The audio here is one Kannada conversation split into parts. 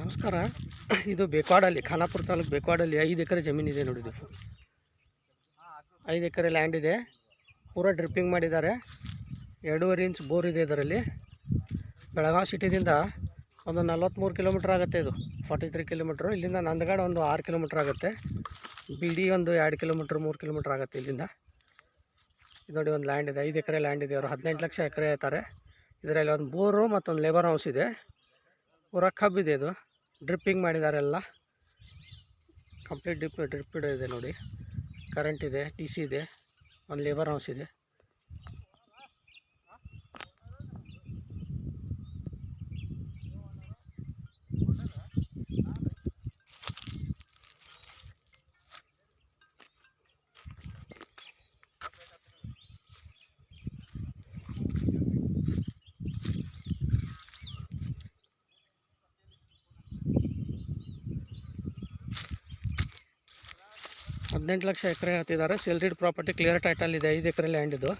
ನಮಸ್ಕಾರ. ಇದು ಬೇಕ್ವಾಡಲ್ಲಿ, ಖಾನಾಪುರ ತಾಲೂಕು ಬೇಕ್ವಾಡಲ್ಲಿ ಐದು ಎಕರೆ ಜಮೀನಿದೆ ನೋಡಿದ್ದು ಐದು ಎಕರೆ ಲ್ಯಾಂಡ್ ಇದೆ. ಪೂರ ಡ್ರಿಪ್ಪಿಂಗ್ ಮಾಡಿದ್ದಾರೆ. ಎರಡೂವರೆ ಇಂಚ್ ಬೋರ್ ಇದೆ ಇದರಲ್ಲಿ. ಬೆಳಗಾವಿ ಸಿಟಿದಿಂದ ಒಂದು ನಲ್ವತ್ತ್ಮೂರು ಕಿಲೋಮೀಟ್ರ್ ಆಗುತ್ತೆ ಇದು. Forty three kilometre. ಇಲ್ಲಿಂದ ನಂದಗಡ ಒಂದು ಆರು ಕಿಲೋಮೀಟ್ರ್ ಆಗುತ್ತೆ. ಬಿಡಿ ಒಂದು ಎರಡು ಕಿಲೋಮೀಟ್ರ್, ಮೂರು ಕಿಲೋಮೀಟ್ರ್ ಆಗುತ್ತೆ ಇಲ್ಲಿಂದ. ಇದು ನೋಡಿ ಒಂದು ಲ್ಯಾಂಡ್ ಇದೆ. ಐದು ಎಕರೆ ಲ್ಯಾಂಡ್ ಇದೆ. ಅವರು ಹದಿನೆಂಟು ಲಕ್ಷ ಎಕರೆ ಇರ್ತಾರೆ ಇದರಲ್ಲಿ ಒಂದು ಬೋರು ಮತ್ತೊಂದು ಲೇಬರ್ ಹೌಸ್ ಇದೆ. ಪೂರ ಕಬ್ಬಿದೆ ಇದು ಡ್ರಿಪ್ಪಿಂಗ್ ಮಾಡಿದ್ದಾರೆ ಎಲ್ಲ. ಕಂಪ್ಲೀಟ್ ಡ್ರಿಪ್ ಡ್ರಿಪ್ ಇದೆ ನೋಡಿ. ಕರೆಂಟ್ ಇದೆ ಟಿ ಇದೆ. ಒಂದು ಲೇಬರ್ ಹೌಸ್ ಇದೆ. ಹದಿನೆಂಟು ಲಕ್ಷ ಎಕರೆ ಹತ್ತಿದ್ದಾರೆ. Sale deed property clear title ಇದೆ. ಐದು ಎಕರೆ ಲ್ಯಾಂಡ್ ಇದು.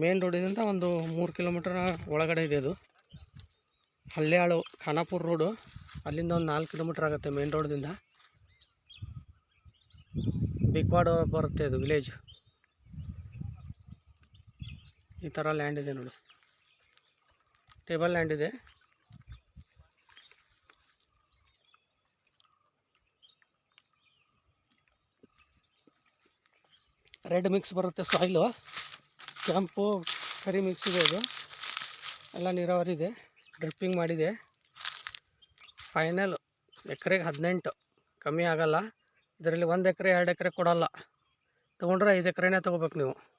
ಮೇನ್ ರೋಡಿಂದ ಒಂದು ಮೂರು ಕಿಲೋಮೀಟರ್ ಒಳಗಡೆ ಇದೆ ಇದು. ಹಲ್ಯಾಳು, ಖಾನಾಪುರ ರೋಡು ಅಲ್ಲಿಂದ ಒಂದು ನಾಲ್ಕು ಕಿಲೋಮೀಟ್ರ್ ಆಗುತ್ತೆ ಮೇನ್ ರೋಡ್ದಿಂದ ಬಿಕ್ವಾಡ್ ಬರುತ್ತೆ ಇದು ವಿಲೇಜ್ ಈ ಥರ ಲ್ಯಾಂಡ್ ಇದೆ ನೋಡಿ. ಟೇಬಲ್ ಲ್ಯಾಂಡ್ ಇದೆ. ರೆಡ್ ಮಿಕ್ಸ್ ಬರುತ್ತೆ ಸಾಯಿಲು. ಕೆಂಪು, ಕರಿ ಮಿಕ್ಸ್ ಇದೆ ಇದು. ಎಲ್ಲ ನೀರಾವರಿ ಇದೆ. ಡ್ರಿಪ್ಪಿಂಗ್ ಮಾಡಿದೆ. ಫೈನಲ್ ಎಕರೆಗೆ ಹದಿನೆಂಟು. ಕಮ್ಮಿ ಆಗಲ್ಲ. ಇದರಲ್ಲಿ ಒಂದು ಎಕರೆ, ಎರಡು ಎಕರೆ ಕೊಡೋಲ್ಲ. ತೊಗೊಂಡ್ರೆ ಐದು ಎಕರೆನೇ ತೊಗೋಬೇಕು ನೀವು.